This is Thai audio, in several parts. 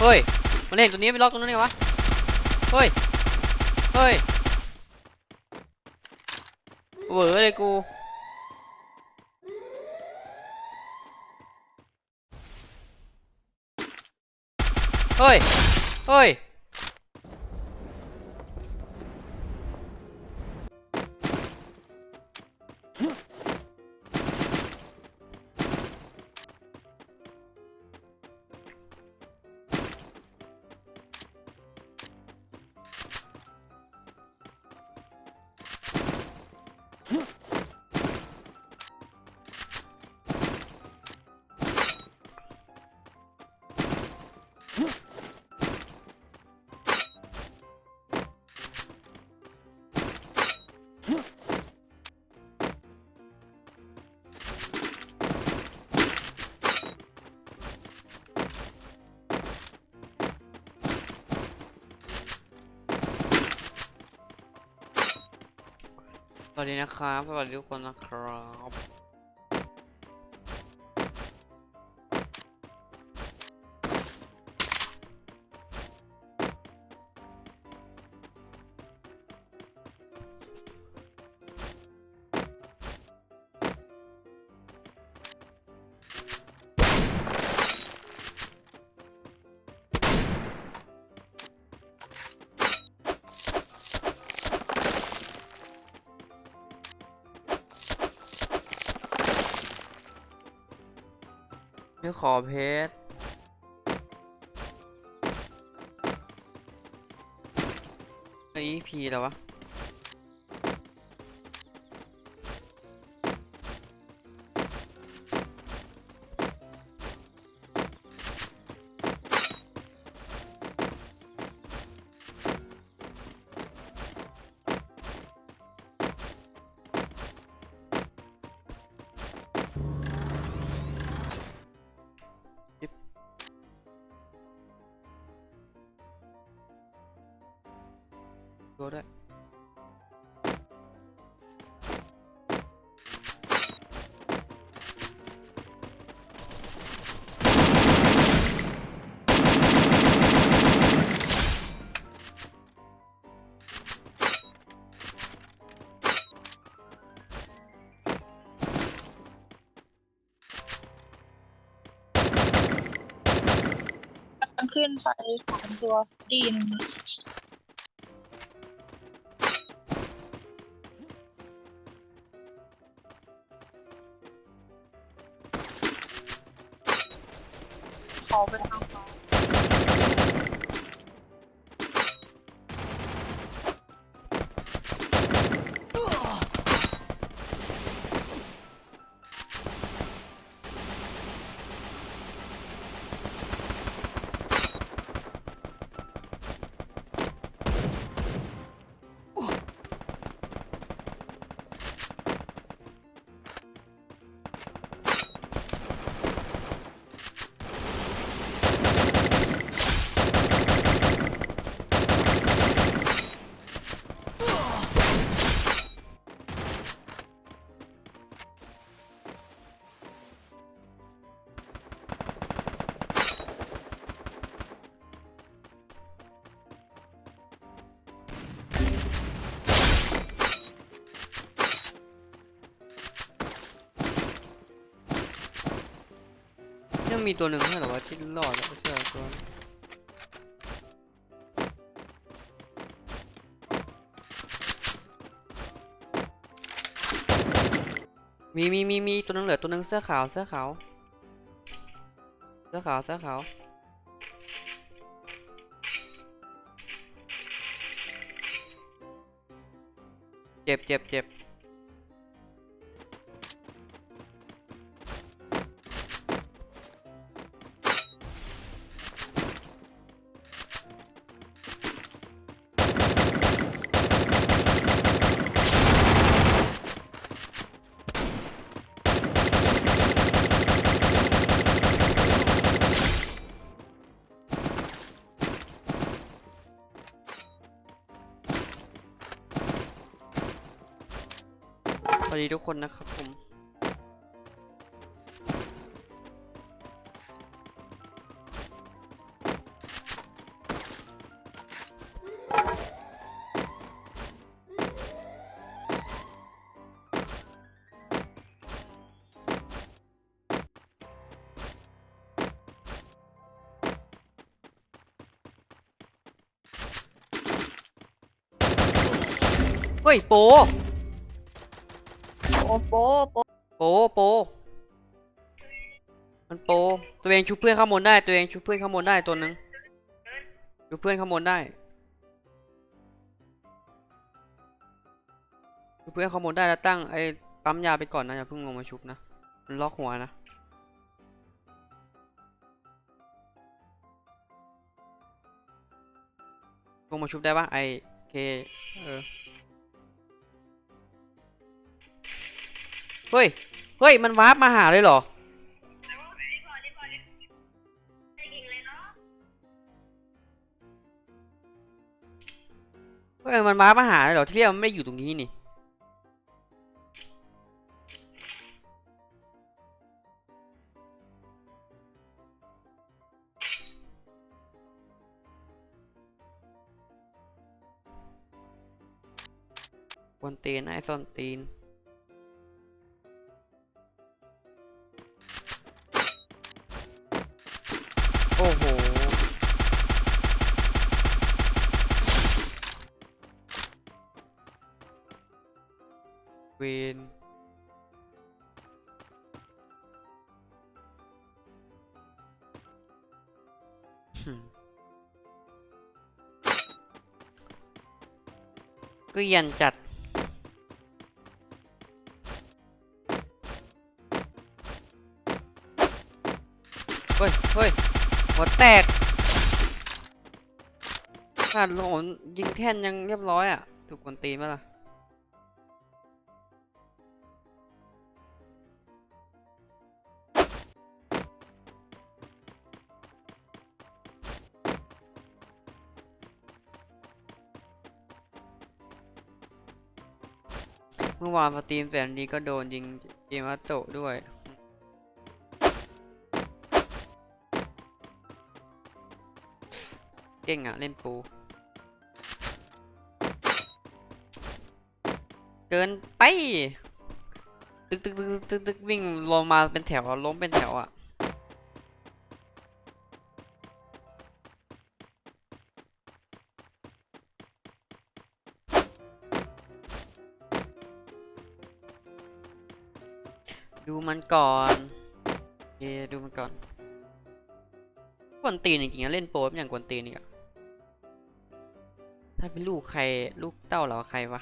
เฮ้ย มันเห็นตัวนี้ไปล็อกตรงนั้นไงวะ เฮ้ย เฮ้ยเวอเลยกู เฮ้ย เฮ้ย วัสดีนะครับ สวัสดีทุกคนนะครับ ไม่ขอเพชรไอ้พีแล้ววะ ดูด้วยขึ้นไปสามตัวดีน ยังมีตัวหนึ่งใช่เหรอวะที่รอดแล้วใช่ตัวมีมีมีมีตัวนึงเหลือตัวนึงเสื้อขาวเสื้อขาวเสื้อขาวเสื้อขาวเจ็บเจ็บเจ็บ ดีทุกคนนะครับผมเฮ้ยโป โอ้โปโปโปโปมันโปตัวเองชุบเพื่อนข้างบนได้ ตัวเองชุบเพื่อนข้างบนได้ตัวหนึ่งชุบเพื่อนข้างบนได้ชุบเพื่อนข้างบนได้แล้วตั้งไอ้ปั๊มยาไปก่อนนะอย่าเพิ่งลงมาชุบนะมันล็อกหัวนะลงมาชุบได้ปะไอเคเออ เฮ้ย เฮ้ย มันวาร์ปมาหาเลยเหรอ เฮ้ย มันวาร์ปมาหาเลยเหรอ ที่เรียกมันไม่ได้อยู่ตรงนี้นี่กวนตีนไอ้ส้นตีน เกลียนจัด เฮ้ยเฮ้ยหัวแตกขาดหลนยิงแท่นยังเรียบร้อยอะ ถูกคนตีไหมล่ะ เมื่อวานพอตีมแสนดีก็โดนยิงเกมอัตโตด้วยเก่งอะเล่นปู เกินไป ตึกตึกตึกตึกตึกวิ่งลงมาเป็นแถวล้มเป็นแถวอะ ดูมันก่อนเยดูมันก่อนกวนตีนจริงๆนะเล่นโปรเป็นอย่างกวนตีนอีกอะถ้าเป็นลูกใครลูกเต้าเราใครวะ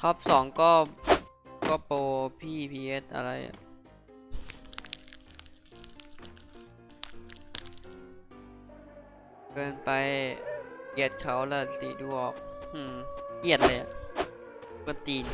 ท็อปสองก็ก็โปรพี่พีเอสอะไร เกินไปเกลียดเขาละสิดูออกอืมเกลียดเลยอะกวนตีน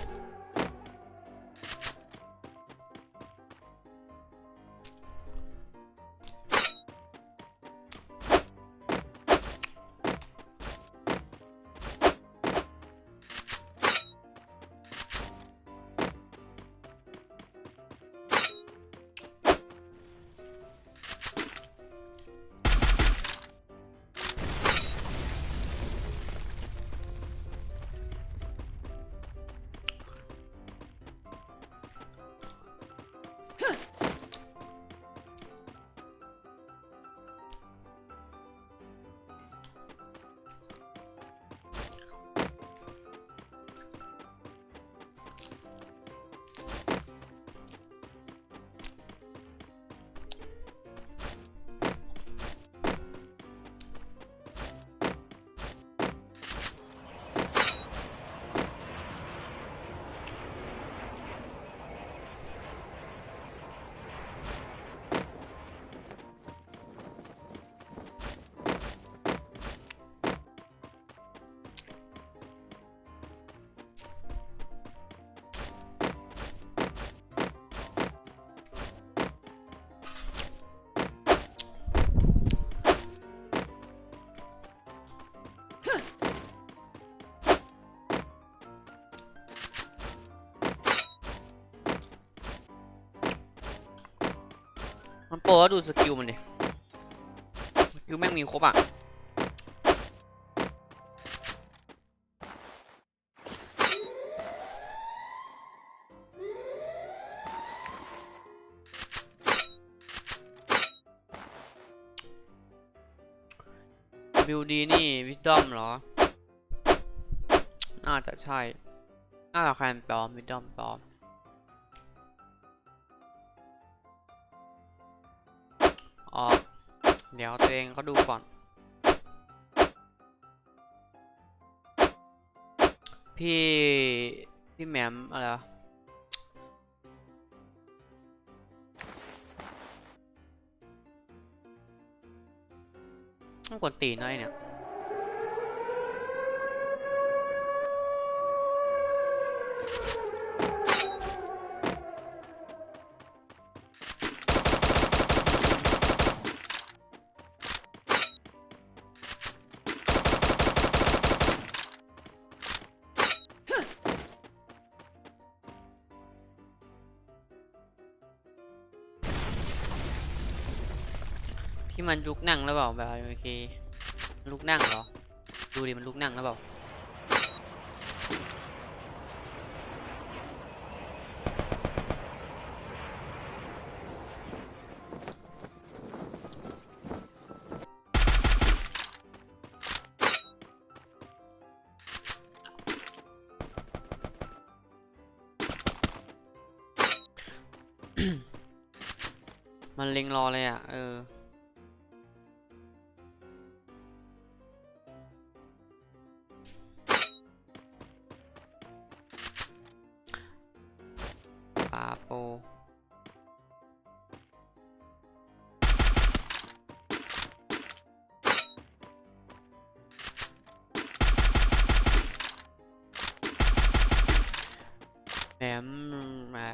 โอ้ดูสกิลมันดิสกิลแม่งมีครบอะิวดีนี่วิดอมเหรอ น่าจะใช่ น่าจะแคนปลอมวิดอมปลอม เดี๋ยวตัวเองเขาดูก่อน พี่ พี่แหมมอะไรวะต้องกดตีนหน่อยเนี่ย มันลุกนั่งแล้วเปล่าแบบโอเคลุกนั่งเหรอ ดูดิมันลุกนั่งแล้วเปล่ามันเล็งรอเลยอะ เออ โป แหมมมา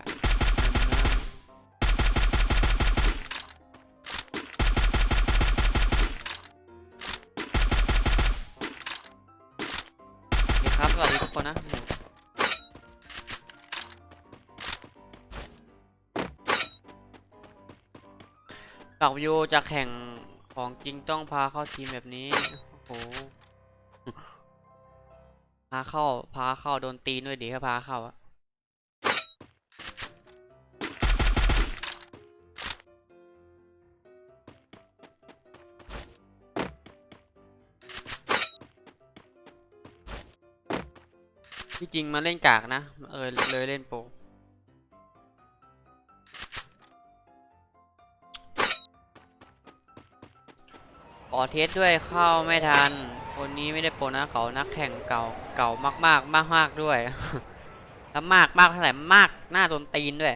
ครับสวัสดีทุกคนนะ ปากวิวจะแข่งของจริงต้องพาเข้าทีมแบบนี้ โอ้โห พาเข้า พาเข้าโดนตีด้วยดีถ้าพาเข้าอะที่จริงมาเล่นกากนะ เออเลยเล่นโป อเทสด้วยเข้าไม่ทัน คนนี้ไม่ได้โปรนะเขานักแข่งเก่าเก่ามากมากมากมากด้วย แล้วมากมากเท่าไหร่มากหน้าโดนตีนด้วย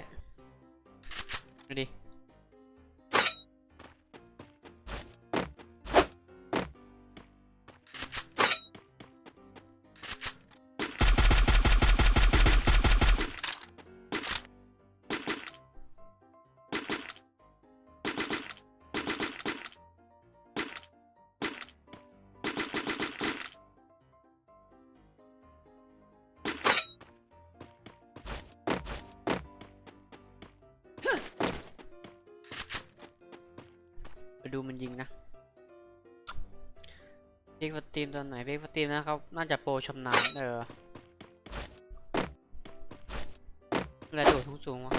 ดูดิ ยิงนะเบกสตรีมตอนไหนเบกสตรีมนะครับ น่าจะโปรชำนาญเอออะโดดทุกสูงวะ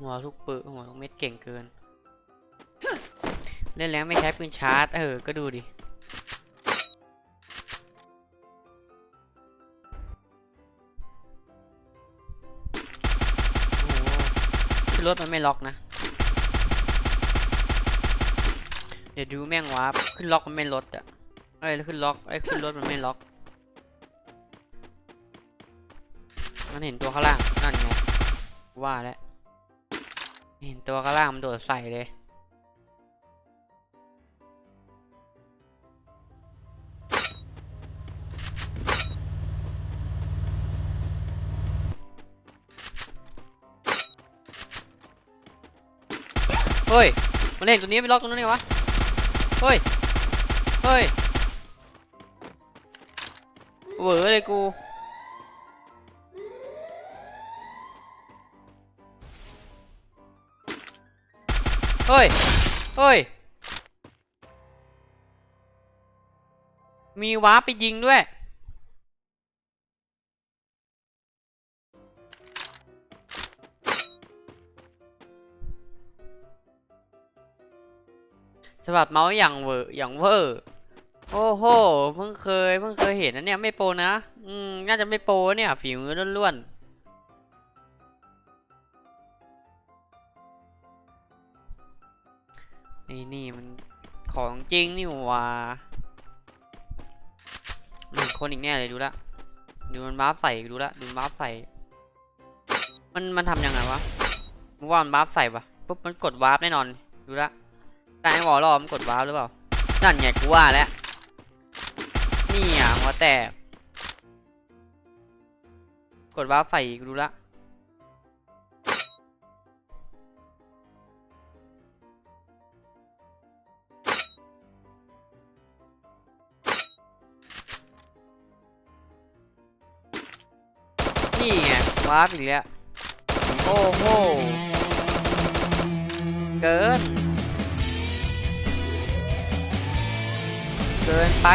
หัวทุกปืนหัวทุกเม็ดเก่งเกิน เล่นแล้วไม่ใช้ปืนชาร์จ เออ ก็ดูดิรถมันไม่ล็อกนะ เดี๋ยวดูแม่งวาร์ปขึ้นล็อกมันไม่ลดอะเอ้ยขึ้นล็อกไอ้ขึ้นรถมันไม่ล็อก มันเห็นตัวข้างล่างนั่นไงว่าแล้วเห็นตัวข้างล่างมันโดดใส่เลยเฮ้ย มันเห็นตัวนี้ไปล็อกตรงนั้นไงวะ เฮ้ย เฮ้ยเหวอเลยกู เฮ้ย เฮ้ย มีว้าไปยิงด้วย สบัดเมาส์อย่างเวอร์อย่างเวอร์โอ้โหเพิ่งเคยเพิ่งเคยเห็นนะเนี่ยไม่โปรนะอืมน่าจะไม่โปรเนี่ยฝีมือล้วนๆนี่นี่มันของจริงนี่หว่าหนึ่งคนอีกแน่เลยดูละดูมันบัฟใส่ดูละดูมันบัฟใส่ มันมันทำยังไงวะมึงว่ามันบัฟใส่ปะปุ๊บมันกดวาร์ปแน่นอนดูละ การไอ้วอลรอมกดว้าร์ปหรือเปล่า นั่นไงกูว่าแล้ว นี่อะหัวแตก กดว้าร์ปใส่อีกดูละนี่ไงวาร์ปอีกแล้วโอ้โหเกิน เกินไป